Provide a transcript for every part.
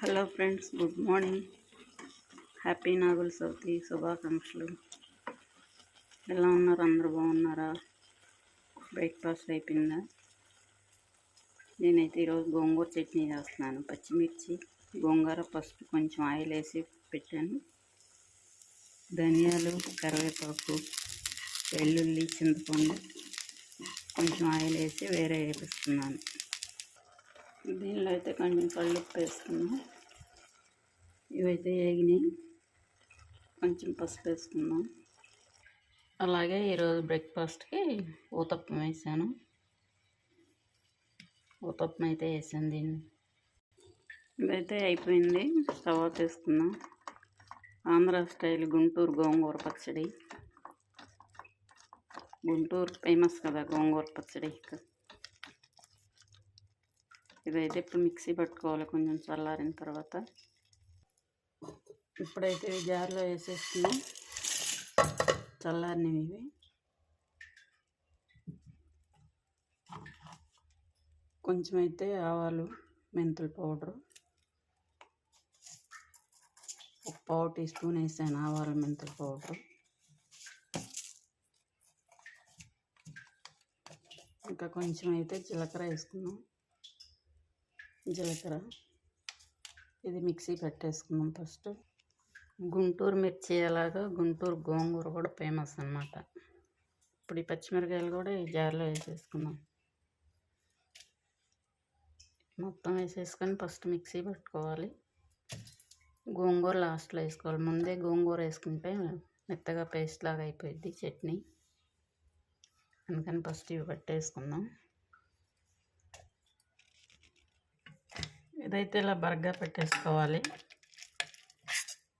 Hello friends good morning. Happy Nagula Chavithi శుభాకాంక్షలు. ఎలా ఉన్నారు? అందరూ బాగున్నారా? బ్రేక్ఫాస్ట్ అయిపోయిందా? నేనైతే ఈరోజు గోంగూర చట్నీ చేస్తున్నాను. పచ్చిమిర్చి గోంగూర పసుపు కొంచెం ఆయిల్ వేసి పెట్టాను. ధనియాలు కరివేపాకు వెల్లుల్లి చింతపండు కొంచెం ఆయిల్ వేసి వేరే వేపిస్తున్నాను. దీనిలో అయితే కొంచెం కళ్ళుప్పు వేసుకున్నాం ఇవైతే వేగినాయి కొంచెం పసుపు వేసుకుందాం. అలాగే ఈరోజు బ్రేక్ఫాస్ట్కి ఊతప్పం వేసాను. ఊతప్పం అయితే వేసాను దీన్ని. ఇదైతే అయిపోయింది. Stove off Andhra style Guntur gongura పచ్చడి. గుంటూరు ఫేమస్ కదా గోంగూర పచ్చడి. ఇదైతే ఇప్పుడు మిక్సీ పట్టుకోవాలి కొంచెం చల్లారిన తర్వాత. ఇప్పుడైతే ఇవి జార్లో వేసేస్తున్నాం. చల్లారినవి ఇవి. కొంచెం అయితే ఆవాలు మెంతుల పౌడరు. ఒక పావు టీ స్పూన్ వేసాను ఆవాలు మెంతుల పౌడరు. ఇంకా కొంచెం అయితే జీలకర్ర వేసుకున్నాం జీలకర్ర. ఇది మిక్సీ పెట్టేసుకున్నాం ఫస్ట్. గుంటూరు మిర్చి అలాగా గుంటూరు గోంగూర కూడా ఫేమస్ అనమాట ఇప్పుడు ఈ పచ్చిమిరకాయలు కూడా ఈ జార్లో వేసేసుకుందాం. మొత్తం వేసేసుకొని ఫస్ట్ మిక్సీ పెట్టుకోవాలి. గోంగూర లాస్ట్లో వేసుకోవాలి. ముందే గోంగూర వేసుకుంటే మెత్తగా పేస్ట్ లాగా అయిపోయింది చట్నీ. అందుకని ఫస్ట్ ఇవి పెట్టేసుకుందాం. ఇదైతే ఇలా బర్గా పెట్టేసుకోవాలి.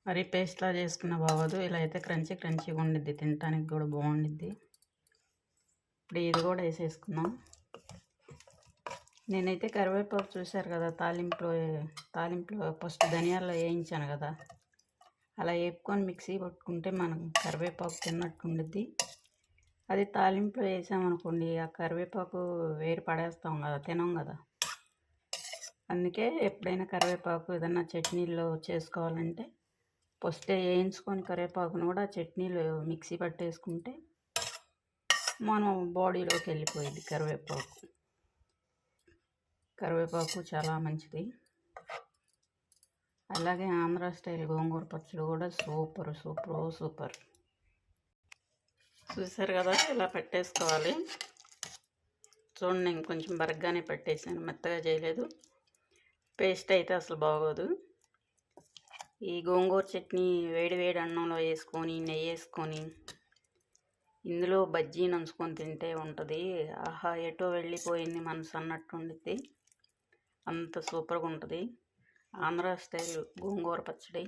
మరి పేస్ట్లా చేసుకున్న బాగోదు. ఇలా అయితే క్రంచీ క్రంచీగా ఉండిద్ది. తినడానికి కూడా బాగుండిద్ది. ఇప్పుడు ఇది కూడా వేసేసుకుందాం. నేనైతే కరివేపాకు చూశారు కదా తాలింపులో తాలింపులో ఫస్ట్ ధనియాల్లో వేయించాను కదా. అలా వేపుకొని మిక్సీ పట్టుకుంటే మనం కరివేపాకు తిన్నట్టు ఉండిద్ది. అది తాలింపులో వేసామనుకోండి ఆ కరివేపాకు వేరు పడేస్తాం కదా తినం కదా. అందుకే ఎప్పుడైనా కరివేపాకు ఏదన్నా చట్నీలో చేసుకోవాలంటే ఫస్ట్ వేయించుకొని కరివేపాకును కూడా చట్నీలో మిక్సీ పట్టేసుకుంటే మనం బాడీలోకి వెళ్ళిపోయింది కరివేపాకు. కరివేపాకు చాలా మంచిది. అలాగే ఆంధ్ర స్టైల్ గోంగూర పచ్చడి కూడా సూపర్ సూపర్ సూపర్. చూసారు కదా ఇలా పెట్టేసుకోవాలి? చూడండి ఇంకొంచెం బరగ్గానే పెట్టేసాను మెత్తగా చేయలేదు. పేస్ట్ అయితే అసలు బాగోదు. ఈ గోంగూర చట్నీ వేడి వేడి అన్నంలో వేసుకొని నెయ్యి వేసుకొని ఇందులో బజ్జీ నంచుకొని తింటే ఉంటుంది. ఆహా ఎటో వెళ్ళిపోయింది మనసు అన్నట్టు ఉండిద్ది. అంత సూపర్గా ఉంటుంది. ఆంధ్ర స్టైల్ గోంగూర పచ్చడి.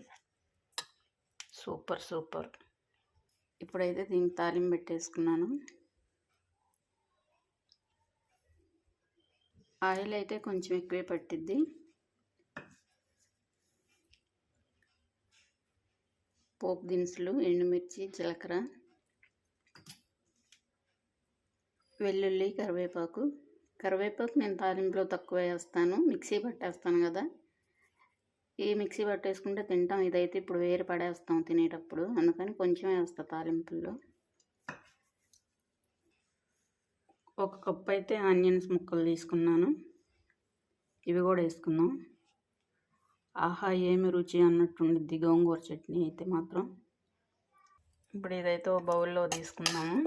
Super super. ఇప్పుడైతే దీనికి తాలింపు పెట్టేసుకున్నాను. ఆయిల్ అయితే కొంచెం ఎక్కువే పట్టిద్ది. పోపు దినుసులు ఎండుమిర్చి జీలకర్ర వెల్లుల్లి కరివేపాకు. కరివేపాకు నేను తాలింపులో తక్కువ వేస్తాను. మిక్సీ పట్టేస్తాను కదా. ఈ మిక్సీ పట్టేసుకుంటే తింటాం. ఇదైతే ఇప్పుడు వేరు పడేస్తాం తినేటప్పుడు. అందుకని కొంచెం వేస్తా తాలింపుల్లో. ఒక కప్పు అయితే ఆనియన్స్ ముక్కలు తీసుకున్నాను. ఇవి కూడా వేసుకుందాం. ఆహా ఏమి రుచి అన్నట్టు గోంగూర చట్నీ అయితే మాత్రం. ఇప్పుడు ఇదైతే ఓ బౌల్లో తీసుకుందాము.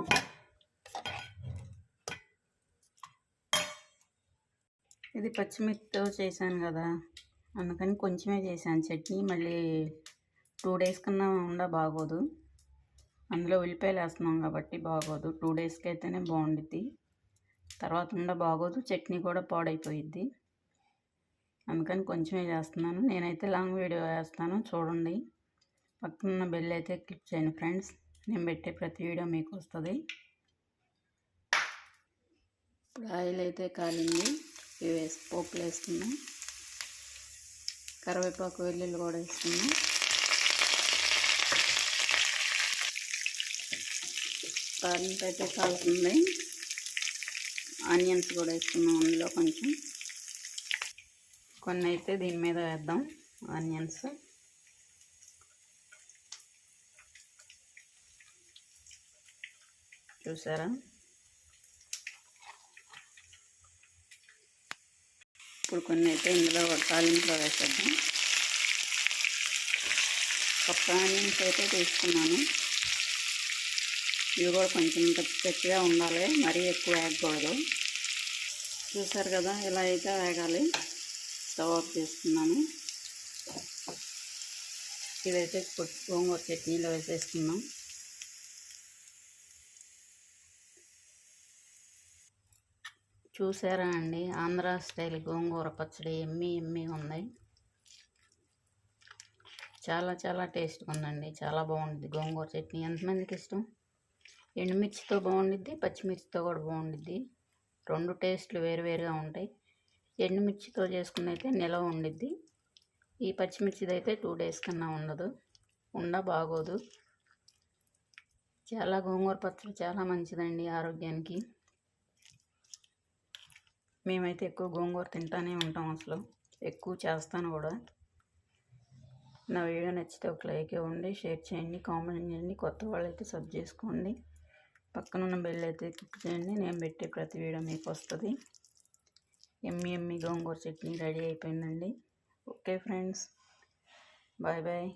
ఇది పచ్చిమిర్చితో చేశాను కదా అందుకని కొంచెమే చేశాను. చట్నీ మళ్ళీ టూ డేస్ కన్నా ఉండ బాగోదు. అందులో ఉల్లిపాయలు వేస్తున్నాం కాబట్టి బాగోదు. టూ డేస్కి అయితేనే బాగుండిద్ది. తర్వాత ఉండ బాగోదు చట్నీ కూడా పాడైపోయిద్ది. అందుకని కొంచెమే చేస్తున్నాను. నేనైతే లాంగ్ వీడియో వేస్తాను. చూడండి. పక్కన బెల్ అయితే క్లిక్ చేయండి ఫ్రెండ్స్ నేను పెట్టే ప్రతి వీడియో మీకు వస్తుంది. ఇప్పుడు ఆయిల్ అయితే కాలింది. ఇవి వేసి పోపులు వేసుకున్నాం కరివేపాకు వెల్లుల్లి కూడా వేస్తున్నాం. తాలింపు అయితే కాలుతుంది. ఆనియన్స్ కూడా వేసుకున్నాం అందులో కొంచెం. కొన్ని అయితే దీని మీద వేద్దాం. ఆనియన్స్. చూసారా? ఇప్పుడు కొన్ని అయితే ఇందులో తాలింపులో వేసేద్దాం. ఒక్క ఆనియన్స్ అయితే తీసుకున్నాను. ఇవి కూడా కొంచెం పచ్చి ఉండాలి. మరీ ఎక్కువ వేగకూడదు చూసారు కదా ఇలా అయితే వేగాలి. స్టవ్ ఆఫ్ చేసుకున్నాను ఇదైతే గోంగూర చట్నీలో వేసేసుకున్నాం చూసారా అండి? ఆంధ్ర స్టైల్ గోంగూర పచ్చడి ఎమ్మి ఎమ్మి ఉంది చాలా చాలా టేస్ట్గా ఉందండి. చాలా బాగుంటుంది గోంగూర చట్నీ. ఎంతమందికి ఇష్టం? ఎండుమిర్చితో బాగుండిద్ది పచ్చిమిర్చితో కూడా బాగుండిద్ది. రెండు టేస్ట్లు వేరువేరుగా ఉంటాయి. ఎండుమిర్చితో చేసుకున్నైతే అయితే నిలవ ఉండిద్ది. ఈ పచ్చిమిర్చిది అయితే టూ డేస్ కన్నా ఉండదు. ఉండ బాగోదు. చాలా గోంగూర పచ్చడి చాలా మంచిదండి ఆరోగ్యానికి. మేమైతే ఎక్కువ గోంగూర తింటానే ఉంటాం అసలు. ఎక్కువ చేస్తాను కూడా. నా వీడియో నచ్చితే ఒక లైక్ ఇవ్వండి షేర్ చేయండి కామెంట్ చేయండి కొత్త వాళ్ళు అయితే సబ్ చేసుకోండి. పక్కన ఉన్న బెల్ అయితే క్లిక్ చేయండి నేను పెట్టే ప్రతి వీడియో మీకు వస్తుంది. ఎమ్మి ఎమ్మి గోంగూర చట్నీ రెడీ అయిపోయిందండి. Okay friends bye bye.